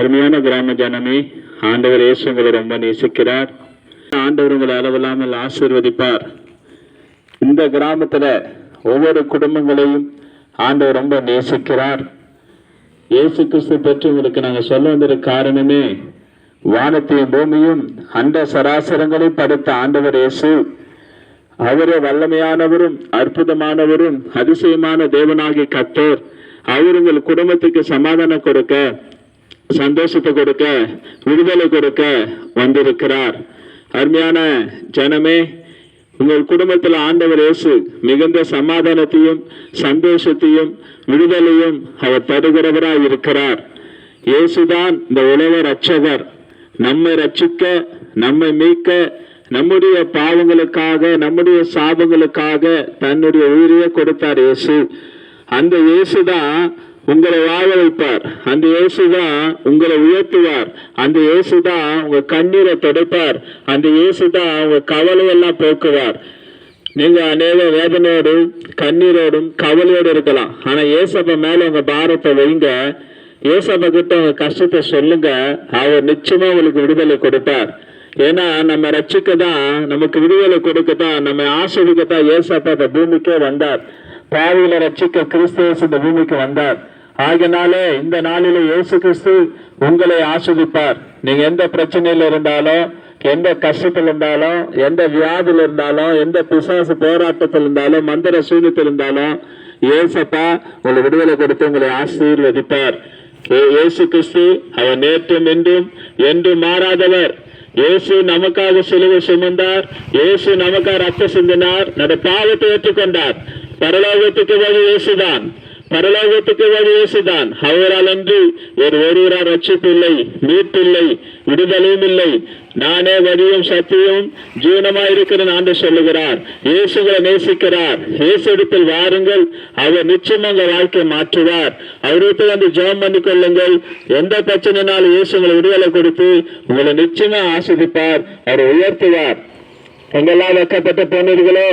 அருமையான கிராம ஜனமே ஆண்டவர் இயேசு உங்களை ரொம்ப நேசிக்கிறார். ஆண்டவர் உங்களை அளவில்லாமல் ஆசீர்வதிப்பார். இந்த கிராமத்துல ஒவ்வொரு குடும்பங்களையும் ஆண்டவர் ரொம்ப நேசிக்கிறார். இயேசு கிறிஸ்து பற்றி உங்களுக்கு நாங்க சொல்ல வந்திருக்க காரணமே வானத்தையும் பூமியும் அண்ட சராசரங்களையும் படைத்த ஆண்டவர் இயேசு. அவரே வல்லமையானவரும் அற்புதமானவரும் அதிசயமான தேவனாகி கத்தோர். அவர் உங்கள் குடும்பத்துக்கு சமாதானம் கொடுக்க சந்தோஷத்தை கொடுக்க விடுதலை கொடுக்க வந்திருக்கிறார். அருமையான ஜனமே உங்கள் குடும்பத்தில் ஆண்டவர் இயேசு மிகுந்த சமாதானத்தையும் சந்தோஷத்தையும் விடுதலையும் அவர் தருகிறவராய் இருக்கிறார். இயேசுதான் இந்த உலக ரட்சகர் நம்மை ரட்சிக்க நம்மை மீட்க நம்முடைய பாவங்களுக்காக நம்முடைய சாபங்களுக்காக தன்னுடைய உயிரையே கொடுத்தார் இயேசு. அந்த இயேசுதான் உங்களை வாழ வைப்பார். அந்த இயேசுதான் உங்களை உயர்த்துவார். அந்த இயேசுதான் உங்க கண்ணீரை துடைப்பார். அந்த இயேசுதான் உங்க கவலையெல்லாம் போக்குவார். நீங்க அநேக வேதனையோடும் கண்ணீரோடும் கவலையோடு இருக்கலாம். ஆனா ஏசப்ப மேல உங்க பாரத்தை வைங்க. ஏசப்ப கிட்ட உங்க கஷ்டத்தை சொல்லுங்க. அவர் நிச்சயமா உங்களுக்கு விடுதலை கொடுப்பார். ஏன்னா நம்ம ரட்சிக்க தான் நமக்கு விடுதலை கொடுக்க தான் நம்ம ஆஸ்வதிக்க தான் ஏசப்பா இந்த பூமிக்கே வந்தார். பாவியில ரட்சிக்க கிறிஸ்துவஸ் இந்த பூமிக்கு வந்தார். ஆகினாலே இந்த நாளில இயேசு கிறிஸ்து உங்களை ஆஸ்வதிப்பார். நீங்க எந்த பிரச்சனையில இருந்தாலும் எந்த கஷ்டத்தில் இருந்தாலும் எந்த வியாதியில் இருந்தாலும் எந்த பிசாசு போராட்டத்தில் இருந்தாலும் மந்திர சூரியத்தில் இருந்தாலும் ஏசப்பா உங்களை விடுதலை கொடுத்து உங்களை ஆசீர்வதிப்பார். ஏ- இயேசு கிறிஸ்து அவர் நேற்றும் என்றும் என்றும் மாறாதவர். இயேசு நமக்காக சிலுவை சுமந்தார். இயேசு நமக்காக ரத்த சிந்தினார். நட பாவத்தை ஏற்றுக்கொண்டார். பரலோகத்துக்கு வழி இயேசுதான். பரலோகத்துக்கு வழி இயேசுதான். அவரால் அன்று ஒரு ஒருவரால் ரட்சிப்பில்லை மீட்பில்லை விடுதலையும் இல்லை. நானே வழியும் சத்தியம் ஜீவனமாயிருக்கிறேன் ஆண்டு சொல்லுகிறார். இயேசுகளை நேசிக்கிறார். இயேசு இடத்தில் வாருங்கள். அவர் நிச்சயம் உங்கள் வாழ்க்கை மாற்றுவார். அவரிடத்தில் வந்து ஜெபம் பண்ணி கொள்ளுங்கள். எந்த பிரச்சனைனாலும் இயேசு உங்களை விடுதலை கொடுத்து உங்களை நிச்சயமா ஆசிரிப்பார். அவர் உயர்த்துவார். எங்கெல்லாம் வெக்கப்பட்ட பொண்ணுகளோ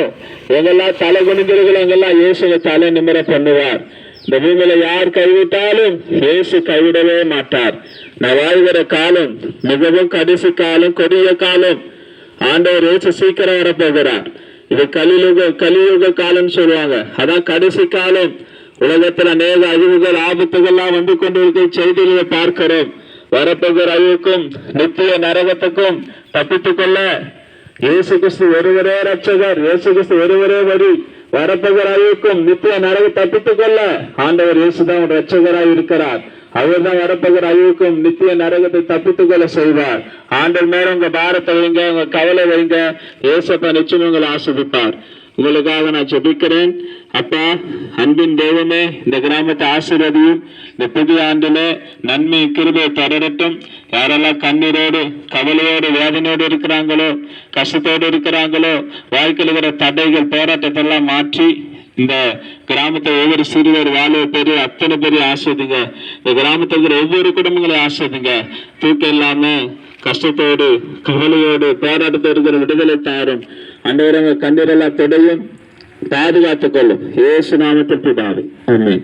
எங்கெல்லாம் தலை குனிந்தீர்களோ எங்கெல்லாம் இயேசுவை தலை நிமிர பண்ணுவார். இந்த பூமியில யார் கைவிட்டாலும் இயேசு கைவிடவே மாட்டார். நான் வாழ்கிற காலம் மிகவும் கடைசி காலம் கொடிய காலம். ஆண்டவர் இயேசு சீக்கிரம் வரப்போகிறார். இது கலியுக கலியுக காலம்னு சொல்லுவாங்க. அதான் கடைசி காலம். உலகத்துல அநேக அழிவுகள் ஆபத்துகள்லாம் வந்து கொண்டிருக்க செய்திகளை பார்க்கிறோம். வரப்போகிற அழிவுக்கும் நித்திய நரகத்துக்கும் தப்பித்துக் கொள்ள இயேசு கிறிஸ்து ஒருவரே ரட்சகர் இயேசு கிறிஸ்து ஒருவரே வரி வரப்பகர் அழிவுக்கும் நித்திய நரக தப்பித்துக் கொள்ள ஆண்டவர் இயேசுதான் ஒரு ரட்சகராய் இருக்கிறார் அவர் தான் வரப்பகர் அழிவுக்கும் நித்திய நரகத்தை தப்பித்துக் கொள்ள செய்வார் ஆண்டவர் மேல உங்க பாரத்தை வைங்க உங்க கவலை வைங்க இயேசப்பா நிச்சயம் உங்களை ஆசிரிப்பார் உங்களுக்காக நான் ஜெபிக்கிறேன். அப்பா அன்பின் தெய்வமே இந்த கிராமத்தை ஆசீர்வதியும் இந்த புதிய ஆண்டிலே நன்மை கிருபை தொடரட்டும் யாரெல்லாம் கண்ணீரோடு கவலையோடு வேதனையோடு இருக்கிறாங்களோ கஷ்டத்தோடு இருக்கிறாங்களோ வாழ்க்கையில் இருக்கிற தடைகள் போராட்டத்தை எல்லாம் மாற்றி இந்த கிராமத்தை ஒவ்வொரு சிறுவர் வாழ பெரிய அத்தனை பெரிய ஆசிரியங்க இந்த கிராமத்தில் இருக்கிற ஒவ்வொரு குடும்பங்களையும் ஆசிரியங்க தூக்கம் இல்லாமல் கஷ்டத்தோடு கவலையோடு போராட்டத்தோடு இருக்கிற விடுதலை தாரும் அண்டவரங்க கண்ணீரெல்லாம் தொடையும் பாதுகாத்துக் கொள்ளும் ஏசு நாமத்தில் பிதாவே ஆமென்